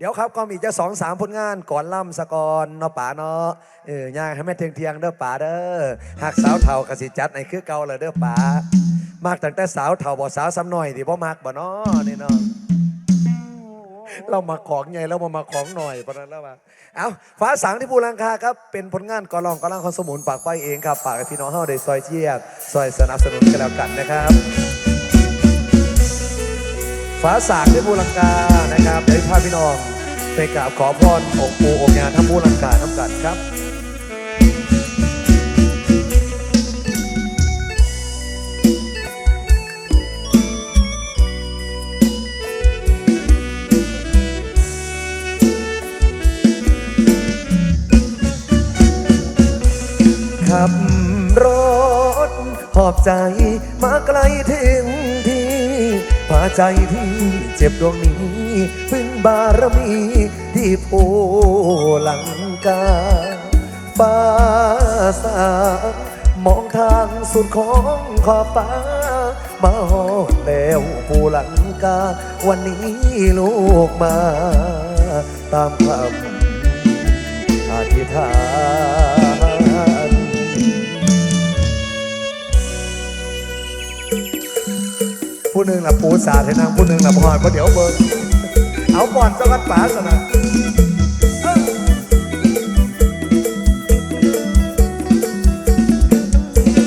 เดี๋ยวครับก็มีจะสองสามผลงานก่อนล่ำสะกอนเนาะป๋าเนาะเออย่างให้แม่เทียงเทียงเด้อป๋าเด้อหากสาวเท่ากสิจัดในคือเก่าเลยเด้อป๋ามากตั้งแต่สาวเท่าบ่สาวซ้ำหน่อยที่บ่มักบ่เนาะนี่เนาะเรามาของใหญ่แล้วมามาของหน่อยปะนั้นแล้วว่าเอาฟ้าสังที่ภูลังคาครับเป็นผลงานกอลองกอลังคอนสมุนปากไปเองครับฝากให้พี่น้องเฮาได้ซอยเชียร์ซอยสนับสนุนกันแล้วกันนะครับ ฟ้าสางที่ภูลังกานะครับเดี๋ยวให้พาพี่น้องไปกราบขอพรองค์ปู่องค์ยาทั้งภูลังกาน้ำกันครับขับรถหอบใจมาไกลถึง ที่พาใจที่เจ็บดวงนี้ พึ่งบารมีที่ผู้หลังกาฟ้าสางมองทางสุดของขอบฟ้า มาหอดแล้วผู้หลังกา วันนี้ลูกมา ตามคำอธิษฐาน ผู้หนึ่งละปูสาให้นางผู้หนึ่งละพรเพราะเดี๋ยวเบิร์เอาก่อนสกัดป๋าสนะ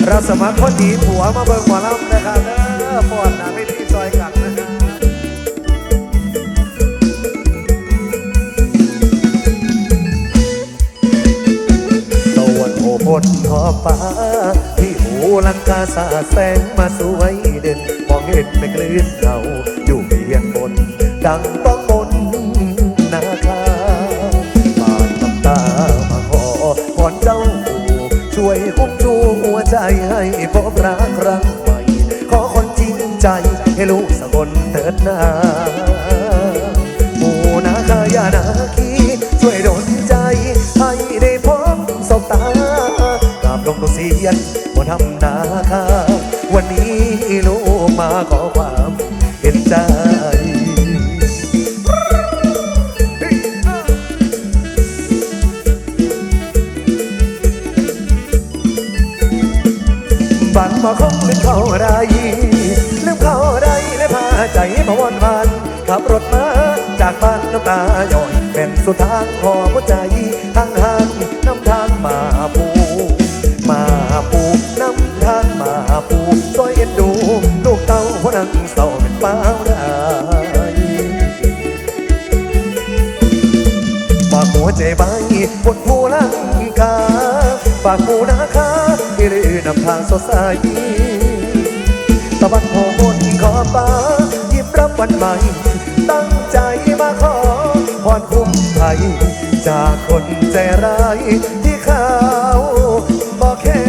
เราสมัครคนดีผัวมาเบิร์หมอลำนะครับเด้อปอนนะไม่ที่ซอยกันนะครับตะวันโอบนขอบฟ้าที่หูลังกาสาแสงมาสวยเด่น มองเห็นไม่คลื่นเราอยู่เพียงบนดังต้องบนาย่อยเป็นสุดทางขอหัวใจทางหันน้ำทางมาปูมาปูน้ำทางมาปูซอยเอ็นดูลูกเต้าหัวนังเศร้าเป็นเป้าได้ฝากหัวใจใบบนภูลังกาฝากผู้นาคาที่ลือนำทางสดใสตะวันโผล่บนขอบฟ้ายิ้มรับวันใหม่ จากคนใจร้ายที่เขาบอกแค่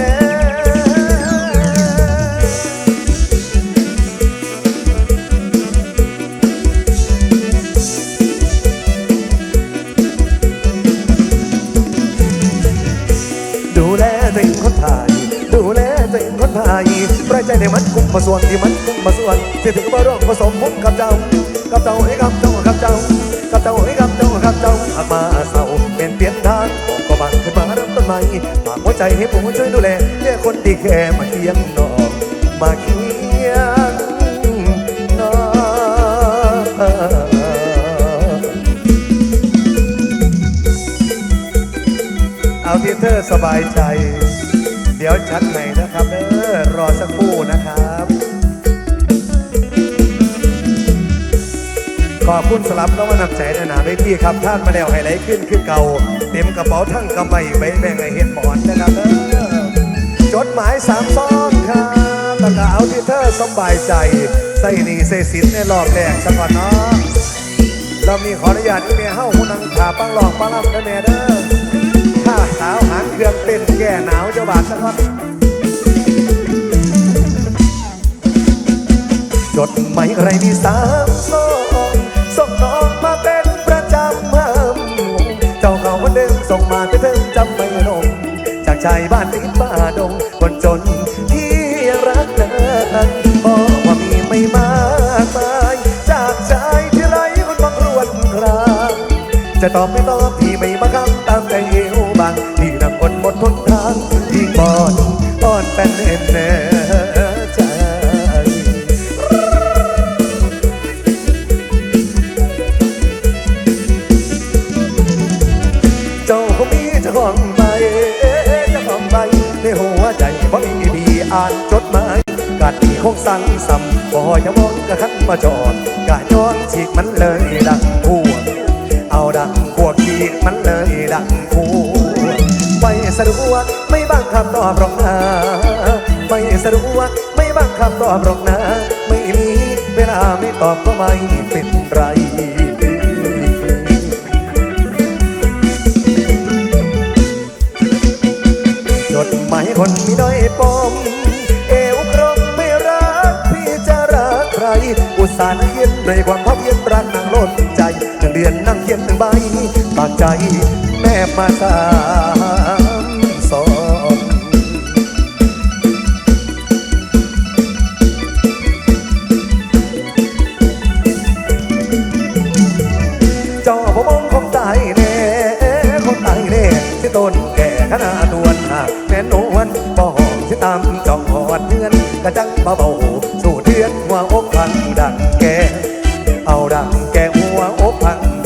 ดูแลตัวเองคนไทยดูแลตัวเองคนไทยประใจในมันกุ้มมาส่วนที่มันกุ้มมาส่วนที่ถึงมาร่วมผสมมุกกับเจ้า กับเจ้าให้กับเจ้ากับเจ้ากับเจ้าให้กับเจ้ากับ เจ้าหากมาเศร้าเป็นเปลี่ยนทางก็บังขึ้นมาเริ่มต้นใหม่ฝากหัวใจให้ผมช่วยดูแลเรียกคนที่แค่มาเคียงนอกมาเคียงนอกเอาที่เธอสบายใจ เดี๋ยวชัดไหนนะครับเด้อรอสักครู่ ขอบคุณสลับแล้วว่านำใจนานาได้ที่ครับท่านมาแล้วไฮไลท์ขึ้นคือเก่า เต็มกระเป๋าทั้งกำไบใบแบ่งให้เห็นบอนนะครับเด้อจดหมายสามซ้อนครับแล้วก็เอาที่เธอสบายใจ ใส่หนีใส่สินในรอบแรกสักก่อนเนาะเรามีขออนุญาตที่เมียเฮ้าหูนังขาปังหลอกปังลำกันแม่เด้อถ้าสาวหางเครื่องเต้นแก่หนาวเจ้าบาทสักวันจดหมายไรมีสามซอง ส่งน้องมาเป็นประจำเพิ่มเจ้าเขาวันเดิมส่งมาแต่เพิ่งจำไม่ลง จากชายบ้านติดป่าดงคนจนที่รักนั้นบอกว่ามีไม่มากมายจากชายที่ไรคนบังรวนครางจะตอบไม่ตอบพี่ไม่มาคำตามใจเอวบางพี่นักคนหมดทนทางพี่บอนบอนเป็นเอ็นแน่ ของใบเจ้าของใบในหัวใจบ่มีดีอ่านจดหมายกาดที่คงสั่งซ้ำบ่อย่ามองกะขันมาจอดกะย้อนฉีกมันเลยดังพวกเอาดังพวกฉีกมันเลยดังพวกไม่สะดวกไม่บังคับตอบหรอกนะไม่สะดวกไม่บังคับตอบหรอกนะ ไม่มีเวลาไม่ตอบก็ไม่เป็นไร ด้วยความพอเพียนรักนางล้นใจจึงเรียนนั่งเขียนหนึ่งใบปากใจแม่มาสา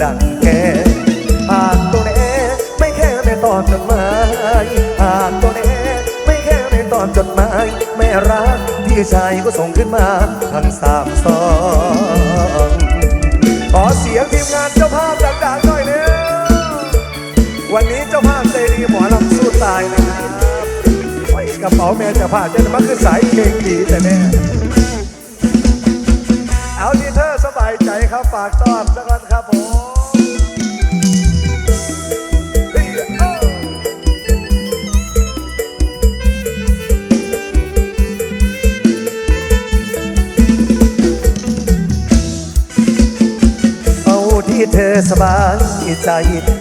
ดังแกหากตัวแน่ไม่แค่ไม่ตอบจดหมายหากตัวแน่ไม่แค่ไม่ตอบจดหมายแม่รักพี่ชายก็ส่งขึ้นมาทั้งสามสองขอเสียงทีมงานเจ้าภาพดังๆหน่อยเร็ววันนี้เจ้าภาพใจดีหมอลำสู้ตายนะครับไว้กระเป๋าแม่จ้าภาพจะมาคือสายเคงดีแต่แน่ายใจครับฝากต้อนสักวันครับผมเอาที่เธอสบายใจ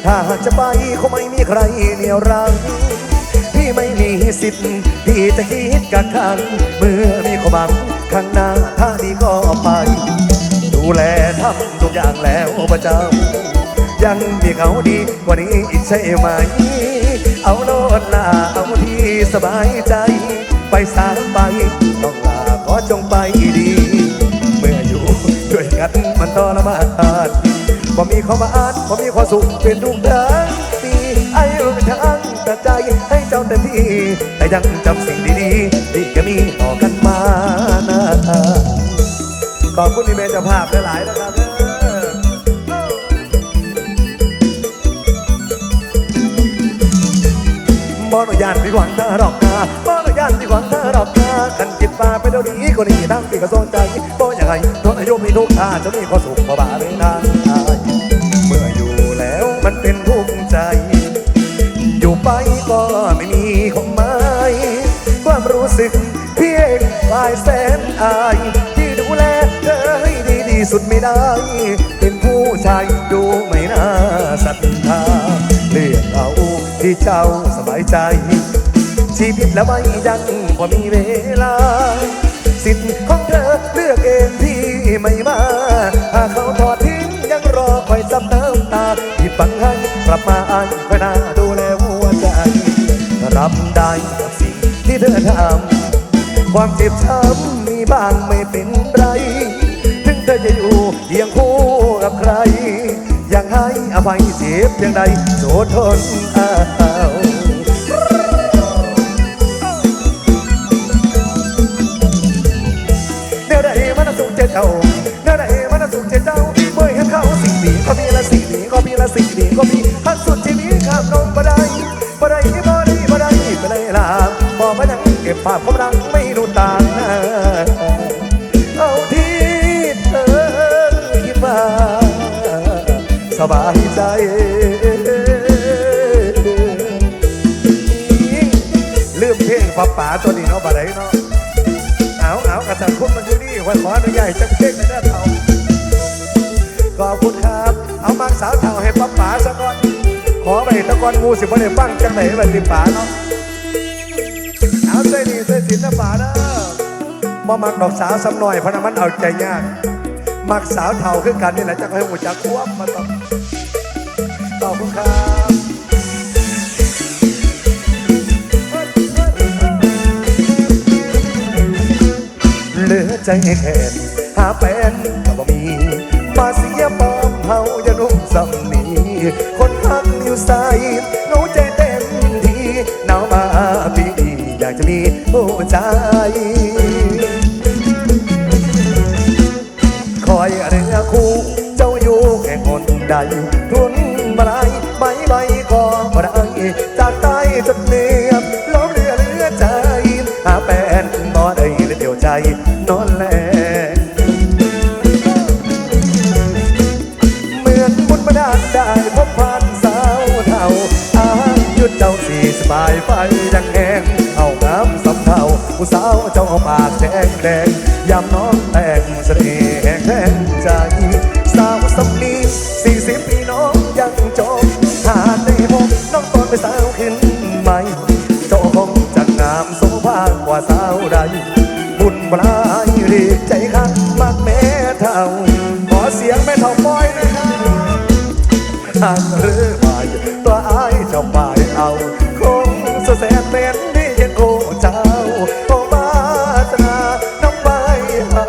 ถ้าหากจะไปคงไม่มีใครเหนี่ยวรั้งพี่ไม่มีสิทธิ์ที่จะคิดกักขังเมื่อมีความบังข้างหน้าถ้าดีก็ไป ดูแลทำทุกอย่างแล้วประจำยังมีเขาดีกว่านี้อีกใช่ไหม เอาโลดลาเอาที่สบายใจ ไปสามไปต้องลาขอจงไปดี เมื่ออยู่ด้วยกันมันทรมานพอมีความอ่านพอมีความสุขเป็นทุกทางปีไอายุเป็นทางแตัดใจให้เจ้าเต็มที่แต่ยังจำสิ่งดีๆที่จะมีต่อกันมานะ ขอบคุณที่เป็นเจ้าภาพหลายๆนะครับเด้อบอนุญาตที่หวังเธอหรอกนะบอนุญาตที่หวังเธอหรอกนะขันจิตฟ้าไปเดี๋ยวนี้ก็นี่ทั้งที่กระทรวงใจบอยังไงตัวอายุมีทุกท่าจะมีความสุขพอบาเลยนะเมื่ออยู่แล้วมันเป็นทุกข์ใจ อยู่ไปก็ไม่มีความหมายความรู้สึกเพียงปลายแส ไม่ได้ เป็นผู้ชายดูไม่น่าศรัทธาเลือกเอาที่เจ้าสบายใจ ชีวิตแล้วไม่ยังพอมีเวลา สิทธิ์ของเธอเลือกเองพี่ไม่มาหากเขาทอดทิ้งยังรอคอยซับน้ำตาที่ฟังให้กลับมาอ่านเวลาดูแลหัวใจ รับได้กับสิ่งที่เธอทำความเจ็บช้ำมีบ้างไม่เป็น ยังให้อภัยเจ็บเพียงใดโจทนเอาแนวใดมันสุขเจ็ดเจ้าแนวใดมันสุขเจ็ดเจ้าเมื่อเห็นเขาสิ่งดีก็มีละสิ่งดีก็มีละสิ่งดีก็มีหักสุดที่นี้ข้ามนมบ่ได้บ่ได้นี่บ่ได้บ่ได้ไปเลยล่ะบอกมายังเก็บภาพความรัก บายใจลืมเพลงป้าป๋าตัวนี้เนาะบ่ได้เนาะเอาเอากระสันคุณมันอยู่นี่ขอขออนุญาตจะเพ่งในหน้าเทาขอบคุณครับ เอามักสาวเทาให้ป้าป๋าซะก่อน ขอไปตะกอนงูสิบ่ได้ฟังจังไหนแบบติป๋าเนาะเอาใส่ดีใส่สินนะป๋าเด้อบ่มักดอกสาวสำหน่อยพราะน้ำมันเอาใจยาก มักสาวเทาขึ้นกันนี่แหละจะคอยหัวจักควบมาต่อขอบคุณครับเหลือใจแค่นหาแฟนก็บ่มีมาเสียปอมเฮาอย่านุ่มสำนีคนพักอยู่ใส่หนูใจเต็มทีหนาวมาปีนี้อยากจะมีผู้จ้า ทางหรือไม่ตัวอายเจ้าไปเอา คงสแสนเป็นที่ยังโคเจ้า โอบาสนาน้องไปหา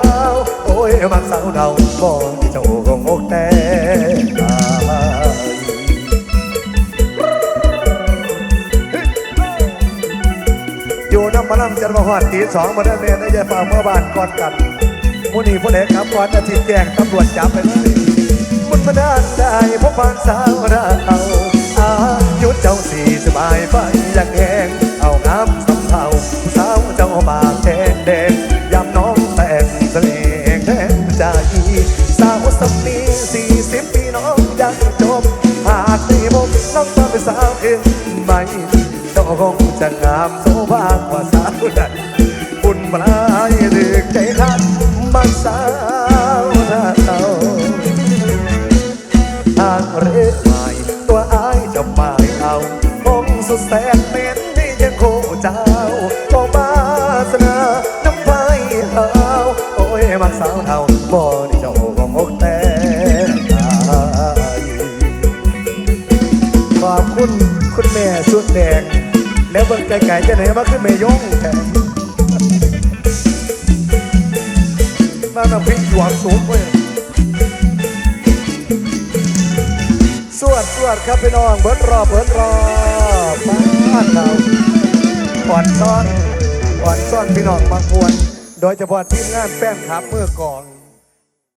โอ้ยมักสาวเดาบ่ที่เจ้าคงอกแต่ตายอยู่น้ำมาลำจันทร์มาหอดตีสองมาได้เมียได้ยายฝ่าเมื่อบ้านก่อนกันมุนีผู้ใดครับก่อนอาทิตย์แจ้งตำรวจจับไปเลย พบผ่านสาวเราอายุเจ้าสี่สบายไปอย่างแหงเอางามสำเทาสาวเจ้าบากแดงแดงยามน้องแต่งเสน่ห์แทนใจสาวสำนีสี่สิบปีน้องยังจบหากได้พบน้องมาเป็นสาวเองไหมเจ้าคงจะงามโสภากว่าสาวใดบุญมาลายหรือใจคันมาสาว แสนเป็นที่ยังโคเจ้าก็มาสนาน้ำไฟเฮาโอ้ยมักสาวเทาบ่ได้เจ้าของอกแต่ตายขอบคุณคุณแม่สุดแดง แล้วเบิ่งไกลๆจะไหนมาขึ้นแม่ยงแทนมาทำพริกหยวกสูงเว้ย สวดสวดครับพี่น้องเบิร์ดรอเบิร์ดรอบ้านเราอ่อนซ้อนอ่อนซ้อนพี่น้องบางพวนโดยเฉพาะทีมงานแป้งครับเมื่อกอง